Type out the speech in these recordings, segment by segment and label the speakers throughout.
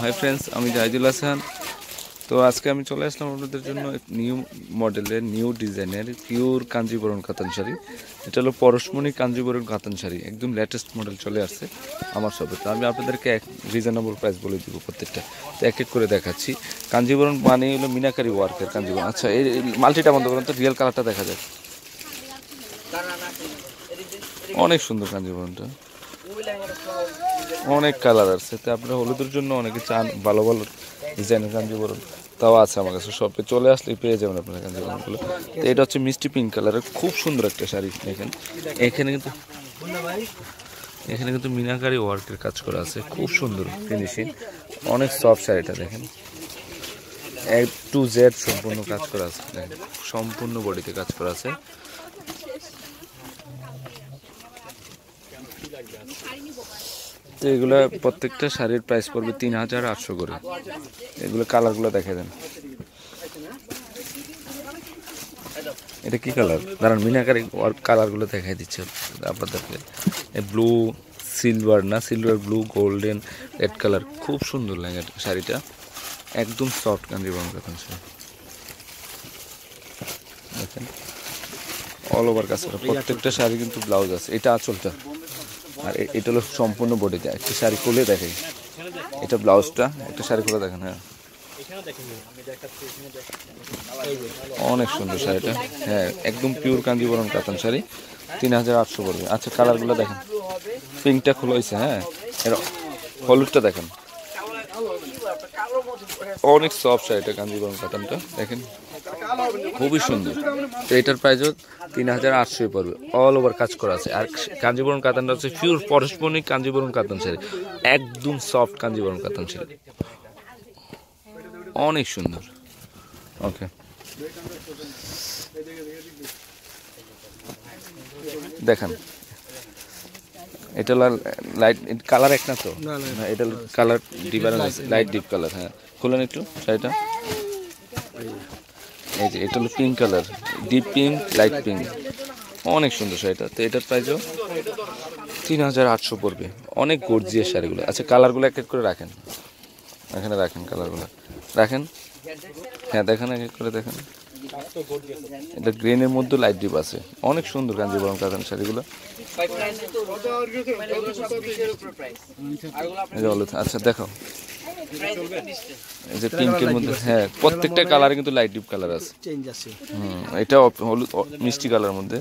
Speaker 1: Hi friends আমি জাহিদুল হাসান। তো আজকে আমি চলে আসলাম আপনাদের জন্য নিউ মডেলের নিউ ডিজাইনের পিওর কাঞ্জিবরণ কাতান শাড়ি। এটা হলো পরশমণি কাঞ্জিবরণ কাতান শাড়ি, একদম লেটেস্ট মডেল চলে আসছে আমার সবে তো আমি আপনাদেরকে এক রিজনেবল প্রাইস বলে দিব প্রত্যেকটা। তো এক এক করে দেখাচ্ছি। কাঞ্জিবরণ মানে হলো মিনাকারি ওয়ার্কের কাঞ্জিবরণ। আচ্ছা এই মাল্টিটা বন্ধ করেন তো রিয়েল কালারটা দেখা যায় অনেক সুন্দর কাঞ্জিবরণটা। অনেক কালার আছে। তো আপনারা হলুদের জন্য অনেকে চান ভালো ভালো ডিজাইনের কাঞ্জিবরণ তাও আছে আমার কাছে শপে চলে আসলেই পেয়ে যাবেন আপনারা কাঞ্জিবরণগুলো তো এটা হচ্ছে মিষ্টি পিঙ্ক কালারের খুব সুন্দর একটা শাড়ি দেখেন। এখানে কিন্তু এখানে কিন্তু মিনাকারি ওয়ার্কের কাজ করা আছে, খুব সুন্দর ফিনিশিং অনেক সফট শাড়িটা দেখেন। এ টু জেড সম্পূর্ণ কাজ করা আছে সম্পূর্ণ বডিতে কাজ করা আছে। তো এগুলো প্রত্যেকটা শাড়ির প্রাইস পড়বে তিন হাজার আটশো করে। এগুলো কালারগুলো দেখে দেন। এটা কি কালার দাঁড়ান, মিনাকারি কালারগুলো দেখাই দিচ্ছে আপনাদেরকে। ব্লু সিলভার না? Silver blue golden red colour খুব সুন্দর লাগে শাড়িটা। একদম সফট কান্দি বরং কাতান শাড়ি দেখেন? অল ওভার কাজ প্রত্যেকটা শাড়ি কিন্তু ব্লাউজ আছে। এটা আঁচলটা। আর এটা হলো সম্পূর্ণ বডিতে একটা শাড়ি খুলে দেখাই এটা ব্লাউজটা একটা শাড়ি খুলে দেখেন হ্যাঁ। অনেক সুন্দর শাড়িটা। হ্যাঁ একদম পিওর কাঞ্জিবরণ কাতান শাড়ি। তিন হাজার আটশো পড়বে। আচ্ছা কালারগুলো দেখেন। পিঙ্কটা খোলা হয়েছে হ্যাঁ। এর হলুদটা দেখেন। অনেক সফট শাড়িটা, কাঞ্জিবরণ কাতানটা। দেখেন। খুবই সুন্দর। তো এটার প্রাইসও তিন হাজার আটশোই পড়বে। অল ওভার কাজ করা আছে। আর কাঞ্জিবরণ কাতানটা হচ্ছে পিওর পরস্পরিক কাঞ্জিবরণ কাতান শাড়ি। একদম সফট কাঞ্জিবরণ কাতান শাড়ি। অনেক সুন্দর। ওকে দেখান। এটা লাইট কালার এক না তো? না এটা কালার ডিফারেন্স আছে। লাইট ডিপ কালার হ্যাঁ। খুলেন একটু শাড়িটা। এই যে এটা হলো pink colour deep pink light pink অনেক সুন্দর শাড়িটা। তো এটার প্রাইসও তিন হাজার আটশো পড়বে। অনেক গর্জিয়াস শাড়িগুলো। আচ্ছা কালারগুলো এক এক করে রাখেন। এখানে রাখেন কালারগুলো রাখেন। হ্যাঁ দেখেন এক এক করে দেখেন। এটা গ্রেনের মধ্যে লাইট ডিপ আছে। অনেক সুন্দর কাঞ্জিবরম কাতান শাড়িগুলো। আচ্ছা দেখো। এই যে পিঙ্কের মধ্যে হ্যাঁ প্রত্যেকটা কালার কিন্তু লাইট ডিপ কালার আছে।
Speaker 2: চেঞ্জ আছে।
Speaker 1: হুম এটা হলুদ মিষ্টি কালার মধ্যে।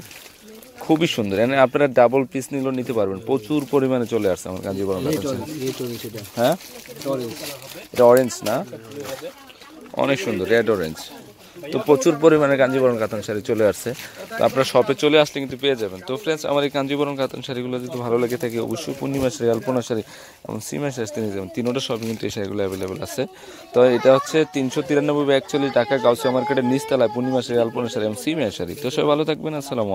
Speaker 1: খুবই সুন্দর। এখানে আপনারা ডাবল পিস নিলেও নিতে পারবেন। প্রচুর পরিমাণে চলে আসছে আমার কাঞ্জিবরম হ্যাঁ? এটা অরেঞ্জ না? অনেক সুন্দর রেড অরেঞ্জ তো প্রচুর পরিমাণে কাঞ্জিবরণ কাতান শাড়ি চলে আসছে। তো আপনারা শপে চলে আসলে কিন্তু পেয়ে যাবেন। তো ফ্রেন্ডস আমার এই কাঞ্জিবরণ কাতান শাড়িগুলো যদি ভালো লেগে থাকে, অবশ্যই পূর্ণিমা শাড়ি, আলপনা শাড়ি এবং সিমা শাড়ি নিয়ে যাবেন। তিনোটা শপে কিন্তু এই শাড়িগুলো অ্যাভেলেবেল আছে। তো এটা হচ্ছে তিনশো তিরানব্বই একচল্লিশ টাকা গাউসিয়া মার্কেটের নিচতলায় পূর্ণিমা শাড়ি, আলপনা শাড়ি এবং সিমা শাড়ি। তো সবাই ভালো থাকবেন, আসসালামু